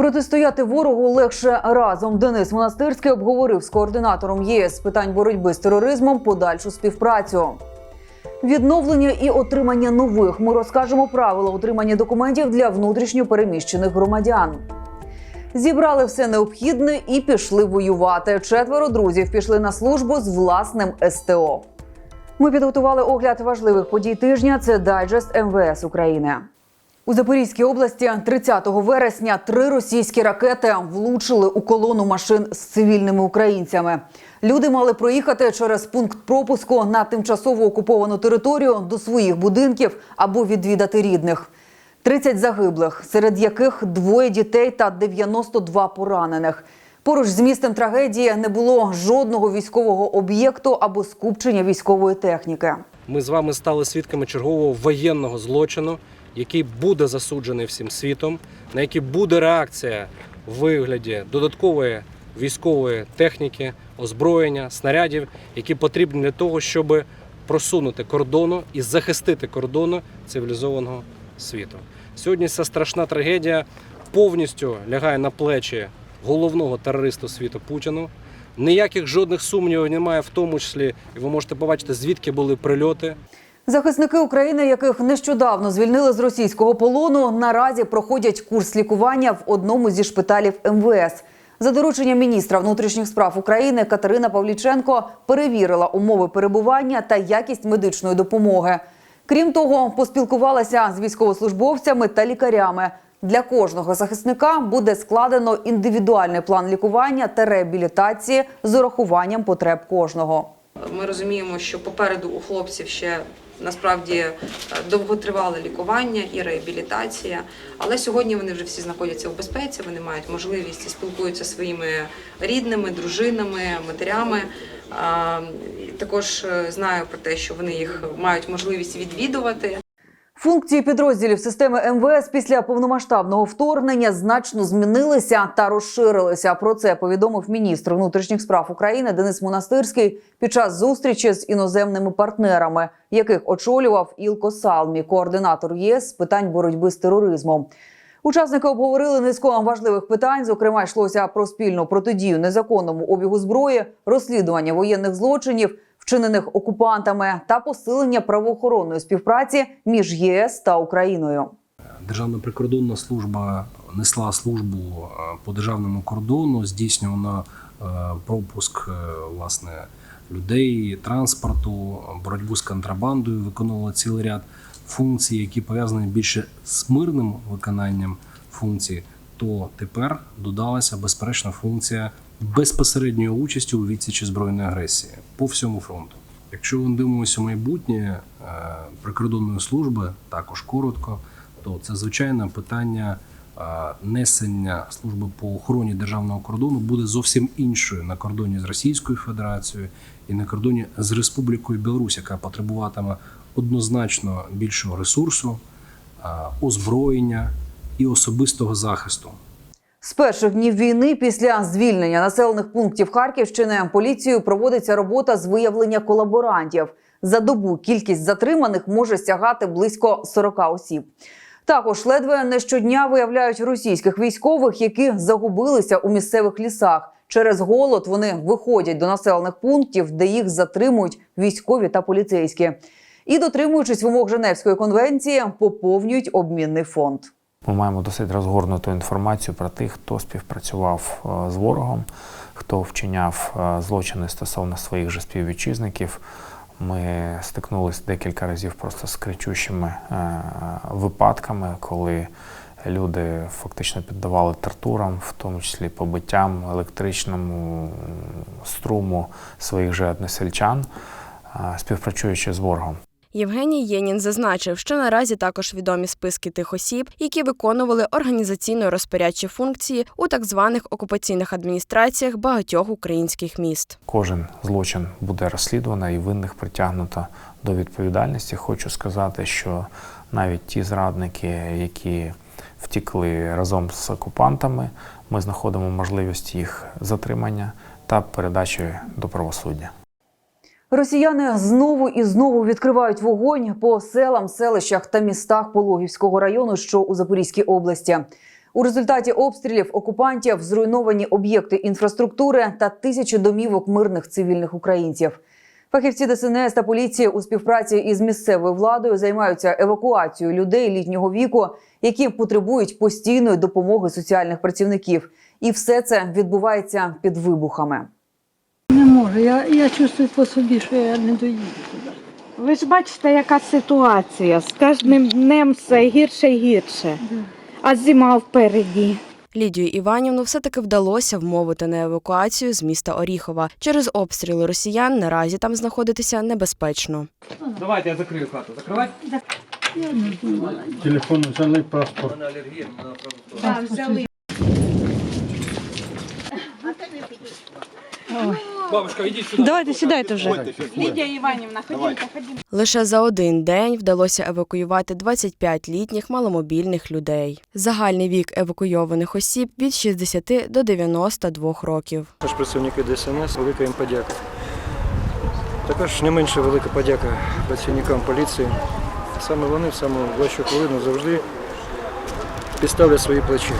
Протистояти ворогу легше разом. Денис Монастирський обговорив з координатором ЄС з питань боротьби з тероризмом подальшу співпрацю. Відновлення і отримання нових. Ми розкажемо правила отримання документів для внутрішньо переміщених громадян. Зібрали все необхідне і пішли воювати. Четверо друзів пішли на службу з власним СТО. Ми підготували огляд важливих подій тижня. Це дайджест МВС України. У Запорізькій області 30 вересня три російські ракети влучили у колону машин з цивільними українцями. Люди мали проїхати через пункт пропуску на тимчасово окуповану територію до своїх будинків або відвідати рідних. 30 загиблих, серед яких двоє дітей та 92 поранених. Поруч з місцем трагедії не було жодного військового об'єкту або скупчення військової техніки. Ми з вами стали свідками чергового воєнного злочину, який буде засуджений всім світом, на який буде реакція в вигляді додаткової військової техніки, озброєння, снарядів, які потрібні для того, щоб просунути кордону і захистити кордону цивілізованого світу. Сьогодні ця страшна трагедія повністю лягає на плечі головного терориста світу Путіну. Ніяких жодних сумнівів немає, в тому числі, і ви можете побачити, звідки були прильоти. Захисники України, яких нещодавно звільнили з російського полону, наразі проходять курс лікування в одному зі шпиталів МВС. За дорученням міністра внутрішніх справ України Катерина Павліченко перевірила умови перебування та якість медичної допомоги. Крім того, поспілкувалася з військовослужбовцями та лікарями. Для кожного захисника буде складено індивідуальний план лікування та реабілітації з урахуванням потреб кожного. Ми розуміємо, що попереду у хлопців ще насправді е, довготривале лікування і реабілітація. Але сьогодні вони вже всі знаходяться в безпеці, вони мають можливість і спілкуються своїми рідними, дружинами, матерями. Також е, знаю про те, що вони їх мають можливість відвідувати. Функції підрозділів системи МВС після повномасштабного вторгнення значно змінилися та розширилися. Про це повідомив міністр внутрішніх справ України Денис Монастирський під час зустрічі з іноземними партнерами, яких очолював Ілко Салмі, координатор ЄС з питань боротьби з тероризмом. Учасники обговорили низку важливих питань. Зокрема, йшлося про спільну протидію незаконному обігу зброї, розслідування воєнних злочинів, вчинених окупантами, та посилення правоохоронної співпраці між ЄС та Україною. Державна прикордонна служба несла службу е, по державному кордону, здійснювано е, пропуск е, власне людей, транспорту, боротьбу з контрабандою, виконувала цілий ряд функцій, які пов'язані більше з мирним виконанням функцій. То тепер додалася безперечна функція безпосередньої участі у відсічі збройної агресії по всьому фронту. Якщо ми дивимося майбутнє е, прикордонної служби, також коротко, то це звичайно питання е, несення служби по охороні державного кордону буде зовсім іншою на кордоні з Російською Федерацією і на кордоні з Республікою Білорусь, яка потребуватиме однозначно більшого ресурсу, е, озброєння і особистого захисту. З перших днів війни, після звільнення населених пунктів Харківщини, поліцією проводиться робота з виявлення колаборантів. За добу кількість затриманих може сягати близько 40 осіб. Також ледве не щодня виявляють російських військових, які загубилися у місцевих лісах. Через голод вони виходять до населених пунктів, де їх затримують військові та поліцейські. І, дотримуючись вимог Женевської конвенції, поповнюють обмінний фонд. Ми маємо досить розгорнуту інформацію про тих, хто співпрацював е, з ворогом, хто вчиняв е, злочини стосовно своїх же співвітчизників. Ми стикнулися декілька разів просто з кричущими е, випадками, коли люди фактично піддавали тортурам, в тому числі побиттям, електричному струму своїх же односельчан, співпрацюючи з ворогом. Євгеній Єнін зазначив, що наразі також відомі списки тих осіб, які виконували організаційно-розпорядчі функції у так званих окупаційних адміністраціях багатьох українських міст. Кожен злочин буде розслідувано і винних притягнуто до відповідальності. Хочу сказати, що навіть ті зрадники, які втікли разом з окупантами, ми знаходимо можливість їх затримання та передачі до правосуддя. Росіяни знову і знову відкривають вогонь по селам, селищах та містах Пологівського району, що у Запорізькій області. У результаті обстрілів окупантів зруйновані об'єкти інфраструктури та тисячі домівок мирних цивільних українців. Фахівці ДСНС та поліції у співпраці із місцевою владою займаються евакуацією людей літнього віку, які потребують постійної допомоги соціальних працівників. І все це відбувається під вибухами. Не можу. Я, я чувствую по собі, що я не доїду туди. Ви ж бачите, яка ситуація. З кожним днем все гірше і гірше. А зима впереді. Лідію Іванівну все-таки вдалося вмовити на евакуацію з міста Оріхова. Через обстріли росіян наразі там знаходитися небезпечно. Давайте я закрию хату. Закривати? Я не думала. Телефон взяли паспорт. Бабушка, ідіть сюди. Давайте сідайте вже. Лідія Іванівна, ходімте, ходімте. Лише за один день вдалося евакуювати 25 літніх маломобільних людей. Загальний вік евакуйованих осіб від 60 до 92 років. Також працівники ДСНС, велика їм подяка. Також не менше велика подяка працівникам поліції. Саме вони в саму важчу хвилину завжди підставлять свої плечі.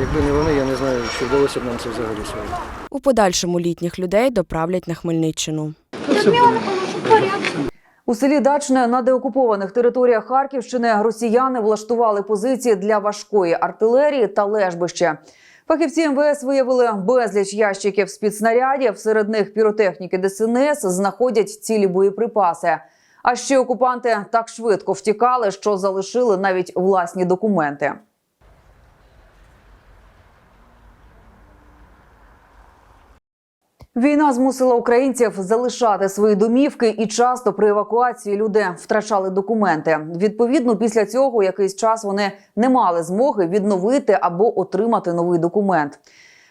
Якби не вони, я не знаю, чи вдалося б нам це взагалі сьогодні. У подальшому літніх людей доправлять на Хмельниччину. У селі Дачне на деокупованих територіях Харківщини росіяни влаштували позиції для важкої артилерії та лежбище. Фахівці МВС виявили безліч ящиків з-під снарядів. Серед них піротехніки ДСНС знаходять цілі боєприпаси. А ще окупанти так швидко втікали, що залишили навіть власні документи. Війна змусила українців залишати свої домівки, і часто при евакуації люди втрачали документи. Відповідно, після цього якийсь час вони не мали змоги відновити або отримати новий документ.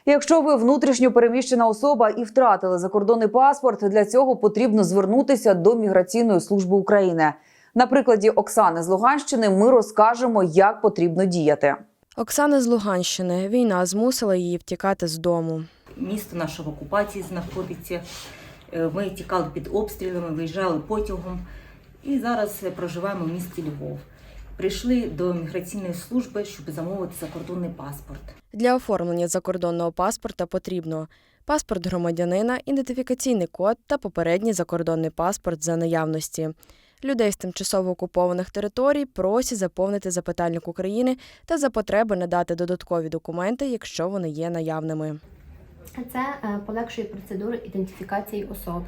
Якщо ви внутрішньо переміщена особа і втратили закордонний паспорт, для цього потрібно звернутися до міграційної служби України. На прикладі Оксани з Луганщини ми розкажемо, як потрібно діяти. Оксана з Луганщини. Війна змусила її втікати з дому. Місто наше в окупації знаходиться. Е, Ми тікали під обстрілами, виїжджали потягом і зараз е, проживаємо в місті Львов. Прийшли до міграційної служби, щоб замовити закордонний паспорт. Для оформлення закордонного паспорта потрібно паспорт громадянина, ідентифікаційний код та попередній закордонний паспорт за наявності. Людей з тимчасово окупованих територій просять заповнити запитальник України та за потреби надати додаткові документи, якщо вони є наявними. Це е, полегшує процедуру ідентифікації особи.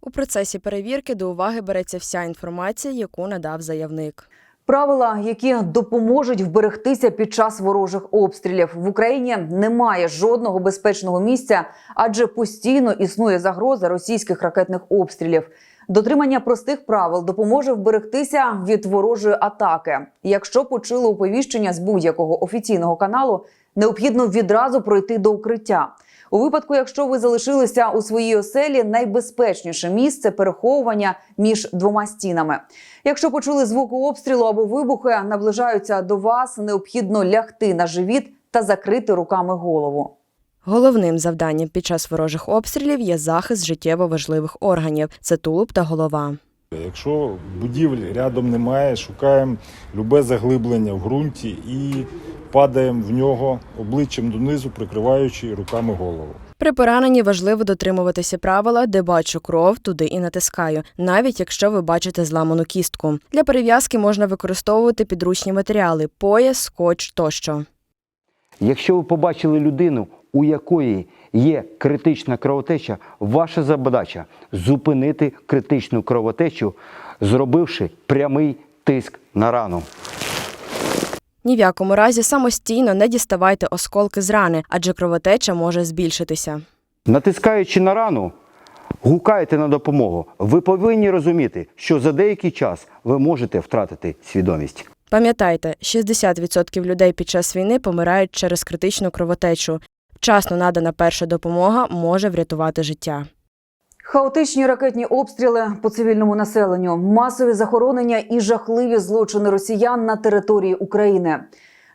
У процесі перевірки до уваги береться вся інформація, яку надав заявник. Правила, які допоможуть вберегтися під час ворожих обстрілів в Україні, немає жодного безпечного місця, адже постійно існує загроза російських ракетних обстрілів. Дотримання простих правил допоможе вберегтися від ворожої атаки. Якщо почули оповіщення з будь-якого офіційного каналу, необхідно відразу пройти до укриття. У випадку, якщо ви залишилися у своїй оселі, найбезпечніше місце переховування між двома стінами. Якщо почули звуки обстрілу або вибухи, наближаються до вас, необхідно лягти на живіт та закрити руками голову. Головним завданням під час ворожих обстрілів є захист життєво важливих органів це тулуб та голова. Якщо будівлі рядом немає, шукаємо любе заглиблення в ґрунті і падаємо в нього обличчям донизу, прикриваючи руками голову. При пораненні важливо дотримуватися правила, де бачу кров, туди і натискаю, навіть якщо ви бачите зламану кістку. Для перев'язки можна використовувати підручні матеріали пояс, скотч тощо. Якщо ви побачили людину, у якої є критична кровотеча, ваша задача зупинити критичну кровотечу, зробивши прямий тиск на рану. Ні в якому разі самостійно не діставайте осколки з рани, адже кровотеча може збільшитися. Натискаючи на рану, гукаєте на допомогу. Ви повинні розуміти, що за деякий час ви можете втратити свідомість. Пам'ятайте, 60% людей під час війни помирають через критичну кровотечу. Вчасно надана перша допомога може врятувати життя. Хаотичні ракетні обстріли по цивільному населенню, масові захоронення і жахливі злочини росіян на території України.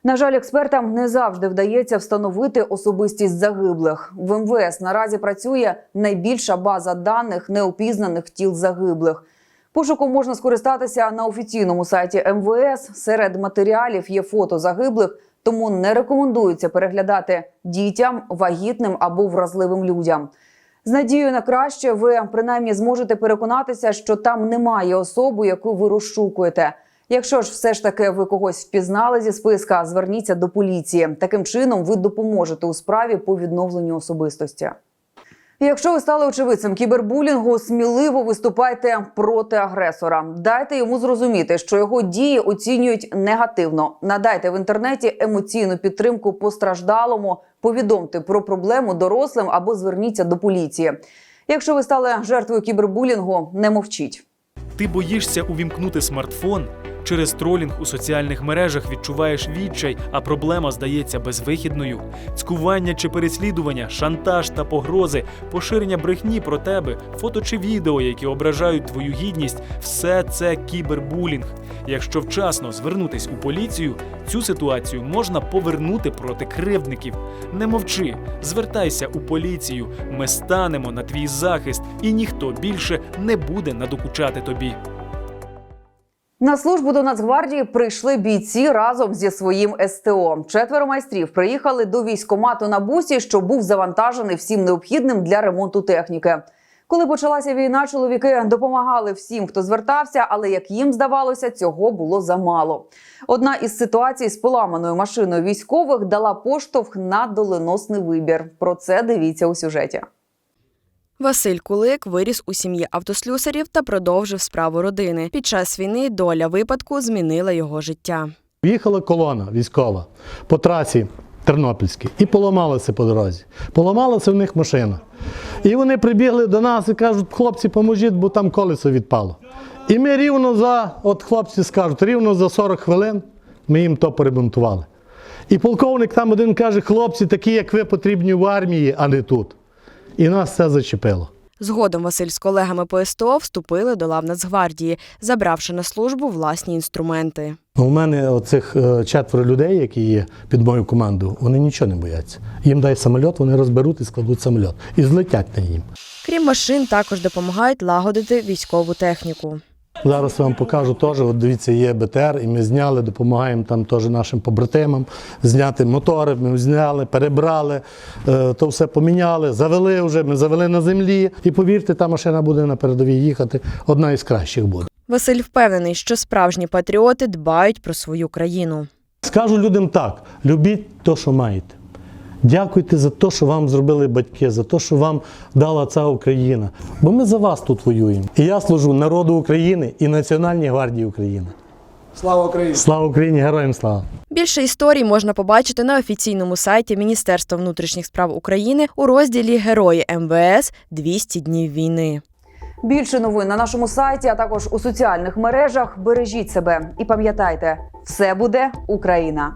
На жаль, експертам не завжди вдається встановити особистість загиблих. В МВС наразі працює найбільша база даних неопізнаних тіл загиблих. Пошуком можна скористатися на офіційному сайті МВС. Серед матеріалів є фото загиблих тому не рекомендується переглядати дітям, вагітним або вразливим людям. З надією на краще ви принаймні зможете переконатися, що там немає особи, яку ви розшукуєте. Якщо ж все ж таки ви когось впізнали зі списка, зверніться до поліції. Таким чином ви допоможете у справі по відновленню особистості. Якщо ви стали очевидцем кібербулінгу, сміливо виступайте проти агресора. Дайте йому зрозуміти, що його дії оцінюють негативно. Надайте в інтернеті емоційну підтримку постраждалому, повідомте про проблему дорослим або зверніться до поліції. Якщо ви стали жертвою кібербулінгу, не мовчіть. Ти боїшся увімкнути смартфон? Через тролінг у соціальних мережах відчуваєш відчай, а проблема здається безвихідною. Цькування чи переслідування, шантаж та погрози, поширення брехні про тебе, фото чи відео, які ображають твою гідність все це кібербулінг. Якщо вчасно звернутись у поліцію, цю ситуацію можна повернути проти кривдників. Не мовчи, звертайся у поліцію. Ми станемо на твій захист, і ніхто більше не буде надокучати тобі. На службу до Нацгвардії прийшли бійці разом зі своїм СТО. Четверо майстрів приїхали до військкомату на бусі, що був завантажений всім необхідним для ремонту техніки. Коли почалася війна, чоловіки допомагали всім, хто звертався, але як їм здавалося, цього було замало. Одна із ситуацій з поламаною машиною військових дала поштовх на доленосний вибір. Про це дивіться у сюжеті. Василь Кулик виріс у сім'ї автослюсарів та продовжив справу родини. Під час війни доля випадку змінила його життя. Їхала колона військова по трасі Тернопільській і поламалася по дорозі. Поламалася в них машина. І вони прибігли до нас і кажуть, хлопці, поможіть, бо там колесо відпало. І ми рівно за, от хлопці скажуть, рівно за 40 хвилин ми їм то поремонтували. І полковник там один каже, хлопці, такі, як ви, потрібні в армії, а не тут. І нас це зачепило. Згодом Василь з колегами по СТО вступили до лав Нацгвардії, забравши на службу власні інструменти. У мене оцих е, четверо людей, які є під мою команду, вони нічого не бояться. Їм дай самоліт, вони розберуть і складуть самоліт. І злетять на їм. Крім машин, також допомагають лагодити військову техніку. Зараз вам покажу теж. От дивіться, є БТР, і ми зняли, допомагаємо там теж нашим побратимам зняти мотори. Ми зняли, перебрали, е, то все поміняли, завели вже. Ми завели на землі. І повірте, та машина буде на передовій їхати. Одна із кращих буде. Василь впевнений, що справжні патріоти дбають про свою країну. Скажу людям так: любіть те, що маєте. Дякуйте за те, що вам зробили батьки, за те, що вам дала ця Україна. Бо ми за вас тут воюємо. І я служу народу України і Національній гвардії України. Слава Україні! Слава Україні! Героям слава! Більше історій можна побачити на офіційному сайті Міністерства внутрішніх справ України у розділі Герої МВС 200 днів війни. Більше новин на нашому сайті, а також у соціальних мережах. Бережіть себе і пам'ятайте, все буде Україна.